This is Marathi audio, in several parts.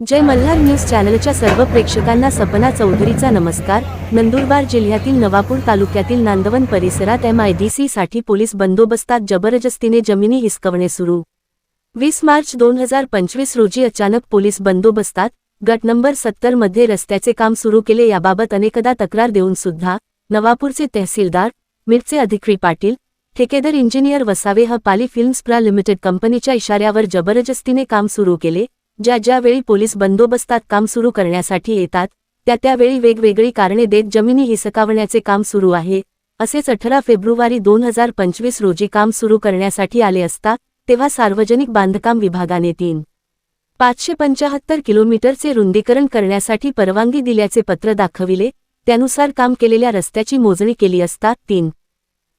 जय मल्हार न्यूज चॅनलच्या सर्व प्रेक्षकांना सपना चौधरीचा नमस्कार. नंदुरबार जिल्ह्यातील नवापूर तालुक्यातील नांदवन परिसरात एम आय डी सी साठी पोलीस बंदोबस्तात जबरदस्तीने जमिनी हिसकवणे सुरू. वीस मार्च दोन हजार पंचवीस रोजी अचानक पोलीस बंदोबस्तात गट नंबर सत्तरमध्ये रस्त्याचे काम सुरू केले याबाबत अनेकदा तक्रार देऊन सुद्धा नवापूरचे तहसीलदार मिरचे अधिकारी पाटील ठेकेदार इंजिनियर वसावे ह पाली फिल्म्स प्रा लिमिटेड कंपनीच्या इशाऱ्यावर जबरदस्तीने काम सुरू केले ज्या ज्यावेळी पोलीस बंदोबस्तात काम सुरू करण्यासाठी येतात त्या त्यावेळी वेगवेगळी कारणे देत जमिनी हिसकावण्याचे काम सुरू आहे असेच अठरा फेब्रुवारी दोन हजार पंचवीस रोजी काम सुरू करण्यासाठी आले असता तेव्हा सार्वजनिक बांधकाम विभागाने तीन पाचशे पंचाहत्तर किलोमीटरचे रुंदीकरण करण्यासाठी परवानगी दिल्याचे पत्र दाखविले त्यानुसार काम केलेल्या रस्त्याची मोजणी केली असता तीन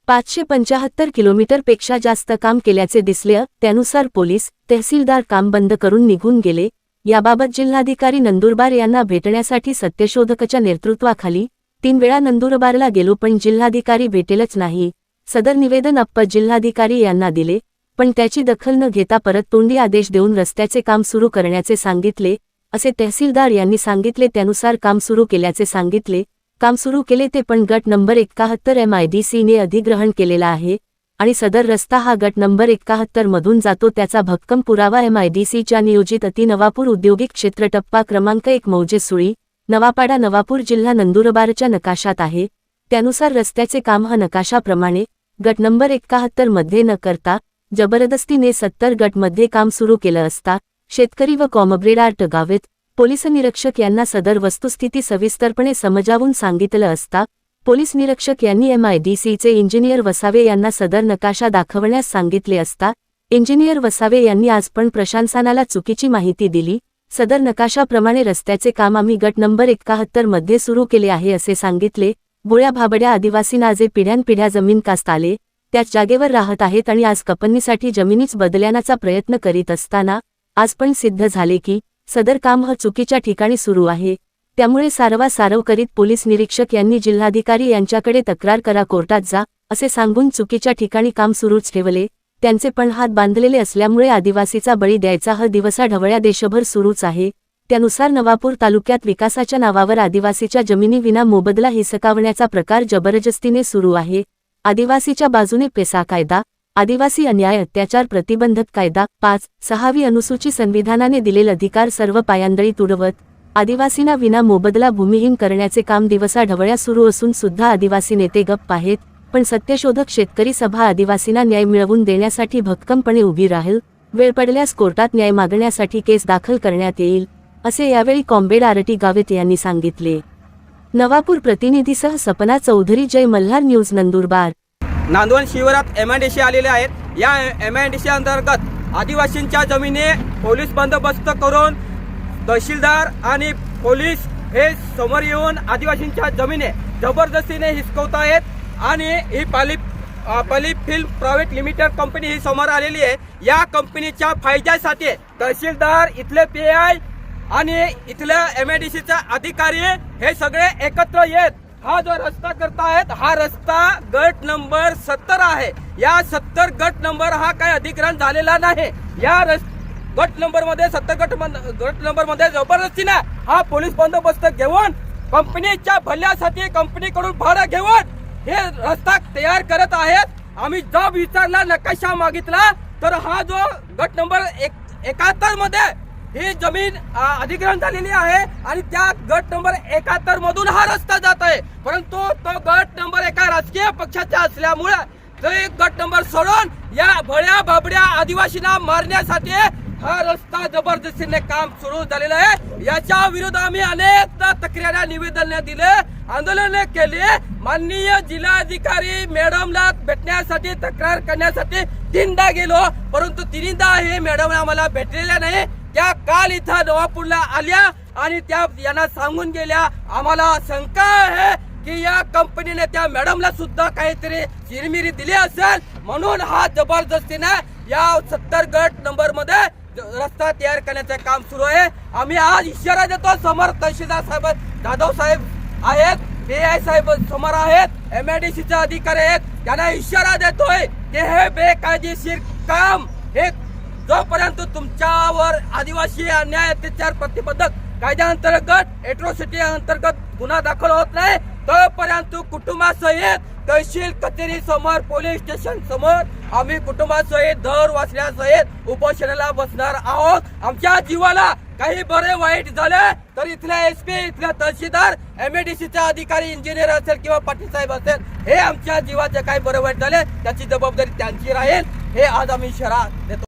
पाचशे पंचाहत्तर किलोमीटरपेक्षा जास्त काम केल्याचे दिसले त्यानुसार पोलीस तहसीलदार काम बंद करून निघून गेले. याबाबत जिल्हाधिकारी नंदुरबार यांना भेटण्यासाठी सत्यशोधकच्या नेतृत्वाखाली तीन वेळा नंदुरबारला गेलो पण जिल्हाधिकारी भेटेलच नाही. सदर निवेदन अप्प जिल्हाधिकारी यांना दिले पण त्याची दखल न घेता परत तोंडी आदेश देऊन रस्त्याचे काम सुरू करण्याचे सांगितले असे तहसीलदार यांनी सांगितले त्यानुसार काम सुरू केल्याचे सांगितले काम सुरू केले ते पण गट नंबर एकाहत्तर एम आय डी सीने अधिग्रहण केलेला आहे आणि सदर रस्ता हा गट नंबर एकाहत्तरमधून जातो. त्याचा भक्कम पुरावा एम आय डी सीच्या नियोजित अति नवापूर औद्योगिक क्षेत्र टप्पा क्रमांक एक मौजे सुळी नवापाडा नवापूर जिल्हा नंदुरबारच्या नकाशात आहे. त्यानुसार रस्त्याचे काम हा नकाशाप्रमाणे गट नंबर एकाहत्तरमध्ये न करता जबरदस्तीने सत्तर गटमध्ये काम सुरू केलं असता शेतकरी व कॉमब्रेड आर्ट गावेत पोलीस निरीक्षक यांना सदर वस्तुस्थिती सविस्तरपणे समजावून सांगितलं असता पोलीस निरीक्षक यांनी एम इंजिनियर वसावे यांना सदर नकाशा दाखवण्यास सांगितले असता इंजिनियर वसावे यांनी आज पण प्रशासनाला चुकीची माहिती दिली सदर नकाशाप्रमाणे रस्त्याचे काम आम्ही गट नंबर एकाहत्तरमध्ये सुरू केले आहे असे सांगितले बुळ्या भाबड्या आदिवासींना जे पिढ्यानपिढ्या जमीन कास्त आले त्याच जागेवर राहत आहेत आणि आज कपनीसाठी जमिनीच बदलण्याचा प्रयत्न करीत असताना आज पण सिद्ध झाले की सदर काम ह चुकीच्या ठिकाणी सुरू आहे. त्यामुळे सारवा सारव करीत पोलीस निरीक्षक यांनी जिल्हाधिकारी यांच्याकडे तक्रार करा कोर्टात जा असे सांगून चुकीच्या ठिकाणी काम सुरूच ठेवले. त्यांचे पण हात बांधलेले असल्यामुळे आदिवासीचा बळी द्यायचा हा दिवसा ढवळ्या देशभर सुरूच आहे. त्यानुसार नवापूर तालुक्यात विकासाच्या नावावर आदिवासीच्या जमिनीविना मोबदला हिसकावण्याचा प्रकार जबरदस्तीने सुरू आहे. आदिवासीच्या बाजूने पेसा कायदा आदिवासी अन्याय अत्याचार प्रतिबंधक कायदा पाच सहावी अनुसूची संविधानाने दिलेले अधिकार सर्व पायांदळी तुडवत आदिवासींना विना मोबदला भूमिहीन करण्याचे काम दिवसा ढवळ्या सुरू असून सुद्धा आदिवासी नेते गप्प आहेत पण सत्यशोधक शेतकरी सभा आदिवासींना न्याय मिळवून देण्यासाठी भक्कमपणे उभी राहील वेळ पडल्यास कोर्टात न्याय मागण्यासाठी केस दाखल करण्यात येईल असे यावेळी कॉम्बेड आरटी गावित यांनी सांगितले. नवापूर प्रतिनिधीसह सपना चौधरी जय मल्हार न्यूज नंदुरबार. नांदवण शिवारात एम आय डी सी आलेले आहेत. या एम आय डी सी अंतर्गत आदिवासींच्या जमिनी पोलीस बंदोबस्त करून तहसीलदार आणि पोलीस हे समोर येऊन आदिवासींच्या जमिनी जबरदस्तीने हिसकवत आहेत. आणि ही Pali Pali film private limited company ही समोर आलेली आहे. या कंपनीच्या फायद्यासाठी तहसीलदार इथले पी आय आणि इथल्या एम आय डी सीचा अधिकारी हे सगळे एकत्र येत हा जो रस्ता करतायत हा रस्ता गट नंबर सत्तर आहे. या सत्तर गट नंबर हा काही अधिग्रहण झालेला नाही. या रस गट नंबरमध्ये सत्तर गट गट नंबरमध्ये जबरदस्तीने हा पोलीस बंदोबस्त घेऊन कंपनीच्या भल्यासाठी कंपनीकडून भाडं घेऊन हे रस्ता तयार करत आहेत. आम्ही जॉब विचारला नकाशा मागितला तर हा जो गट नंबर एक एकाहत्तरमध्ये ही जमीन अधिग्रहण झालेली आहे आणि त्या गट नंबर एकाहत्तर मधून हा रस्ता जात आहे. परंतु तो गट नंबर एका राजकीय पक्षाचा असल्यामुळे तो एक गट नंबर सोडून या भळ्या बाबड्या आदिवासींना मारण्यासाठी हा रस्ता जबरदस्तीने काम सुरू झालेलं आहे. याच्या विरुद्ध आम्ही अनेक तक्रार निवेदन दिले आंदोलन केले. माननीय जिल्हाधिकारी मॅडमला भेटण्यासाठी तक्रार करण्यासाठी तीनदा गेलो परंतु तिन्हीदा हे मॅडम आम्हाला भेटलेल्या नाही. त्या काल इथं नवापूरला आल्या आणि त्या यांना सांगून गेल्या आम्हाला शंका आहे की या कंपनीने त्या मॅडमला सुद्धा काहीतरी चिरमिरी दिली असेल. म्हणून हा जबरदस्तीने या सत्तर गट नंबरमध्ये रस्ता तयार करण्याचं काम सुरू आहे. आम्ही आज इशारा देतो समोर तहसीलदार साहेब जाधव साहेब आहेत बे आय साहेब समोर आहेत एम आय डी सीचे अधिकारी आहेत. त्यांना इशारा देतोय की हे बेकायदेशीर काम हे जोपर्यंत तुमच्यावर आदिवासी अन्याय अत्याचार प्रतिबंधक कायद्याअंतर्गत एट्रोसिटी अंतर्गत गुन्हा दाखल होत नाही तोपर्यंत कुटुंबासहित तहसील कचेरी समोर पोलीस स्टेशन समोर आम्ही कुटुंबासहित दर वाचल्यासहित उपोषणाला बसणार आहोत. आमच्या जीवाला काही बरे वाईट झाले तर इथल्या एस पी इथल्या तहसीलदार एम एडीसीचा अधिकारी इंजिनियर असेल किंवा पाटील साहेब असेल हे आमच्या जीवाचे काही बरे वाईट झाले त्याची जबाबदारी त्यांची राहील. हे आज आम्ही शहरात देतो